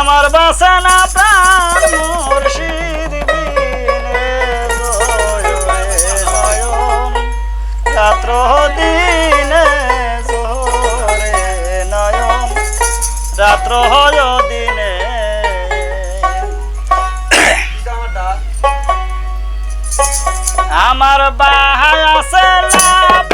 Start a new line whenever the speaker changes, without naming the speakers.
আমার বাসনা প্রাণ মুর্শিদ রাত্র দিনে রাত্র হয় দিনে। আমার বাহায় আছে লাভ